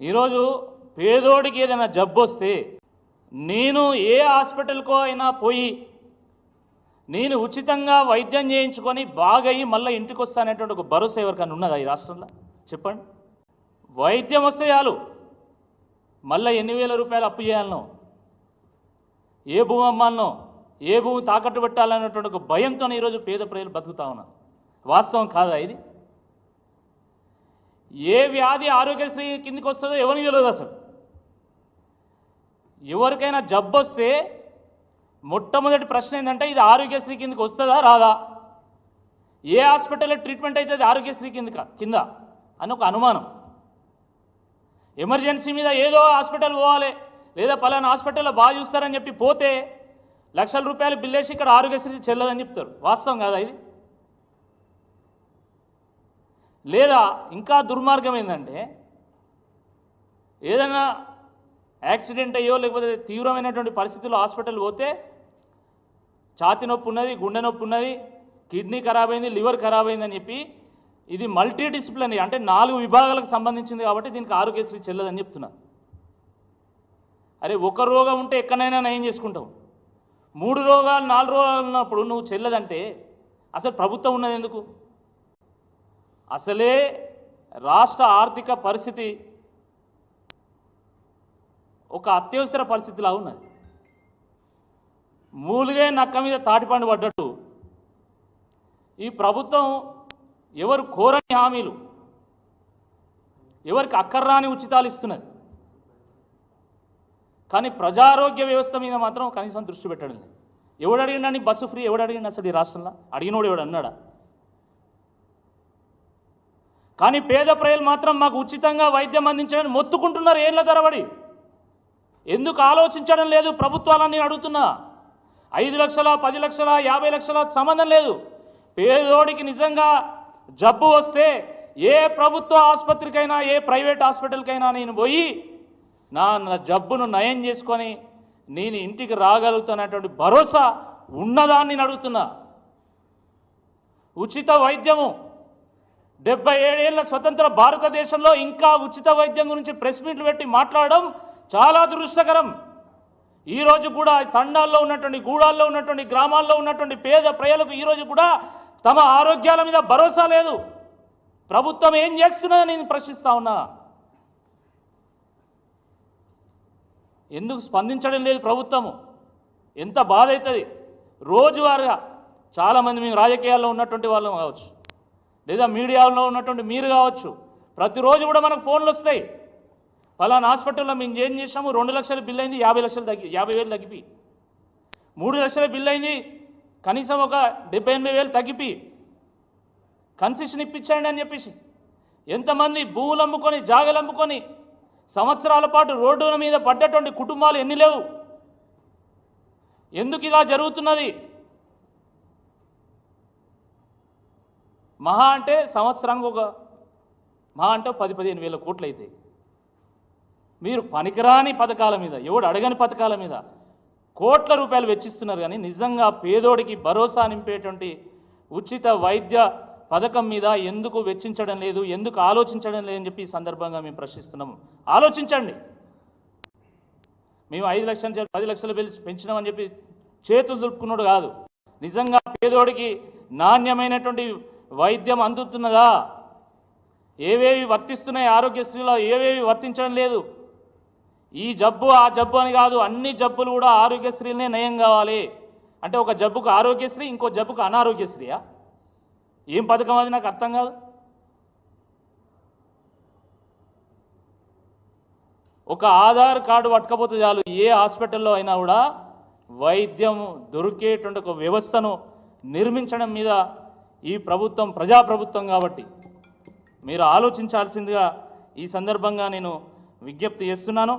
ఈరోజు పేదోడికి ఏదైనా జబ్బు వస్తే నేను ఏ హాస్పిటల్కో అయినా పోయి నేను ఉచితంగా వైద్యం చేయించుకొని బాగయ్యి మళ్ళీ ఇంటికి వస్తానేటువంటి ఒక భరోసా ఎవరికైనా ఉన్నదా ఈ రాష్ట్రంలో? చెప్పండి. వైద్యం వస్తే చాలు. మళ్ళీ ఎన్ని వేల రూపాయలు అప్పు చేయాలనో ఏ భూమి అమ్మాలనో ఏ భూమి తాకట్టు పెట్టాలనేటువంటి ఒక భయంతో ఈరోజు పేద ప్రజలు బతుకుతా ఉన్నారు. వాస్తవం కాదా ఇది? ఏ వ్యాధి ఆరోగ్యశ్రీ కిందికి వస్తుందో ఎవరికి తెలియదు అసలు. ఎవరికైనా జబ్బు వస్తే మొట్టమొదటి ప్రశ్న ఏంటంటే ఇది ఆరోగ్యశ్రీ కిందకి వస్తుందా రాదా? ఏ హాస్పిటల్లో ట్రీట్మెంట్ అయితే అది ఆరోగ్యశ్రీ కింద కింద అని ఒక అనుమానం. ఎమర్జెన్సీ మీద ఏదో హాస్పిటల్ పోవాలి లేదా పలానా హాస్పిటల్లో బాగా చూస్తారని చెప్పి పోతే లక్షల రూపాయలు బిల్లేసి ఇక్కడ ఆరోగ్యశ్రీ చెల్లదని చెప్తారు. వాస్తవం కాదా ఇది? లేదా ఇంకా దుర్మార్గం ఏంటంటే ఏదైనా యాక్సిడెంట్ అయ్యో లేకపోతే తీవ్రమైనటువంటి పరిస్థితుల్లో హాస్పిటల్ పోతే ఛాతి నొప్పి ఉన్నది గుండె నొప్పి ఉన్నది కిడ్నీ ఖరాబ్ అయింది లివర్ ఖరాబ్ అయిందని చెప్పి ఇది మల్టీ డిసిప్లినరీ అంటే నాలుగు విభాగాలకు సంబంధించింది కాబట్టి దీనికి ఆరోగ్యశ్రీ చెల్లదని చెప్తున్నా అరే ఒక రోగం ఉంటే ఎక్కడైనా నయం చేసుకుంటావు. మూడు రోగాలు నాలుగు రోగాలు ఉన్నప్పుడు నువ్వు చెల్లదంటే అసలు ప్రభుత్వం ఉన్నది ఎందుకు? అసలే రాష్ట్ర ఆర్థిక పరిస్థితి ఒక అత్యవసర పరిస్థితిలా ఉన్నది. మూలుగే నక్క మీద తాటిపండు పడ్డట్టు. ఈ ప్రభుత్వం ఎవరు కోరని హామీలు ఎవరికి అక్కర్రాని ఉచితాలు ఇస్తున్నది. కానీ ప్రజారోగ్య వ్యవస్థ మీద మాత్రం కనీసం దృష్టి పెట్టడం లేదు. ఎవడు అడిగిండని బస్సు ఫ్రీ ఎవడు అడిగినా అసలు ఈ రాష్ట్రంలో అడిగినోడు ఎవడు అన్నాడా కానీ పేద ప్రజలు మాత్రం మాకు ఉచితంగా వైద్యం అందించడానికి మొత్తుకుంటున్నారు ఏళ్ళ తరబడి. ఎందుకు ఆలోచించడం లేదు? ప్రభుత్వాలని అడుగుతున్నా. ఐదు లక్షల పది లక్షల యాభై లక్షల సంబంధం లేదు. పేదోడికి నిజంగా జబ్బు వస్తే ఏ ప్రభుత్వ ఆసుపత్రికైనా ఏ ప్రైవేట్ హాస్పిటల్కైనా నేను పోయి నా నా జబ్బును నయం చేసుకొని నేను ఇంటికి రాగలుగుతున్నటువంటి భరోసా ఉన్నదాన్ని నేను అడుగుతున్నా. ఉచిత వైద్యము డెబ్బై ఏడేళ్ళ స్వతంత్ర భారతదేశంలో ఇంకా ఉచిత వైద్యం గురించి ప్రెస్ మీట్లు పెట్టి మాట్లాడడం చాలా దురదృష్టకరం. ఈరోజు కూడా తండాల్లో ఉన్నటువంటి గూడాల్లో ఉన్నటువంటి గ్రామాల్లో ఉన్నటువంటి పేద ప్రజలకు ఈరోజు కూడా తమ ఆరోగ్యాల మీద భరోసా లేదు. ప్రభుత్వం ఏం చేస్తున్నదని నేను ప్రశ్నిస్తా ఉన్నా. ఎందుకు స్పందించడం లేదు ప్రభుత్వము ఎంత బాధ అవుతుంది రోజువారుగా చాలామంది మేము రాజకీయాల్లో ఉన్నటువంటి వాళ్ళం కావచ్చు. లేదా మీడియాలో ఉన్నటువంటి మీరు కావచ్చు. ప్రతిరోజు కూడా మనకు ఫోన్లు వస్తాయి. ఫలానా హాస్పిటల్లో మేము ఏం చేసాము రెండు లక్షల బిల్ అయింది యాభై లక్షలు తగ్గి యాభై వేలు తగ్గిపి. మూడు లక్షల బిల్ అయింది కనీసం ఒక డెబ్బై ఎనభై వేలు తగ్గిపి. కన్సెషన్ ఇప్పించండి అని చెప్పేసి. ఎంతమంది భూములు అమ్ముకొని జాగలు అమ్ముకొని సంవత్సరాల పాటు రోడ్డుల మీద పడ్డటువంటి కుటుంబాలు ఎన్ని లేవు? ఎందుకు ఇలా జరుగుతున్నది? మహా అంటే సంవత్సరానికి ఒక మహా అంటే పది పదిహేను వేల కోట్లు అవుతాయి మీరు పనికిరాని పథకాల మీద ఎవడు అడగని పథకాల మీద కోట్ల రూపాయలు వెచ్చిస్తున్నారు కానీ నిజంగా పేదోడికి భరోసా నింపేటువంటి ఉచిత వైద్య పథకం మీద ఎందుకు వెచ్చించడం లేదు ఎందుకు ఆలోచించడం లేదని చెప్పి ఈ సందర్భంగా మేము ప్రశ్నిస్తున్నాము. ఆలోచించండి. మేము ఐదు లక్షల నుంచి పది లక్షలు పెంచినామని చెప్పి చేతులు దులుపుకున్నాడు కాదు. నిజంగా పేదోడికి నాణ్యమైనటువంటి వైద్యం అందుతున్నదా? ఏవేవి వర్తిస్తున్నాయి? ఆరోగ్యశ్రీలో ఏవేవి వర్తించడం లేదు? ఈ జబ్బు ఆ జబ్బు అని కాదు అన్ని జబ్బులు కూడా ఆరోగ్యశ్రీనే నయం కావాలి. అంటే ఒక జబ్బుకు ఆరోగ్యశ్రీ ఇంకో జబ్బుకు అనారోగ్యశ్రీయా? ఏం పథకం అది? నాకు అర్థం కాదు. ఒక ఆధార్ కార్డు పట్టుకపోతే చాలు. ఏ హాస్పిటల్లో అయినా కూడా వైద్యం దొరికేటువంటి ఒక వ్యవస్థను నిర్మించడం మీద ఈ ప్రభుత్వం ప్రజాప్రభుత్వం కాబట్టి మీరు ఆలోచించాల్సిందిగా ఈ సందర్భంగా నేను విజ్ఞప్తి చేస్తున్నాను.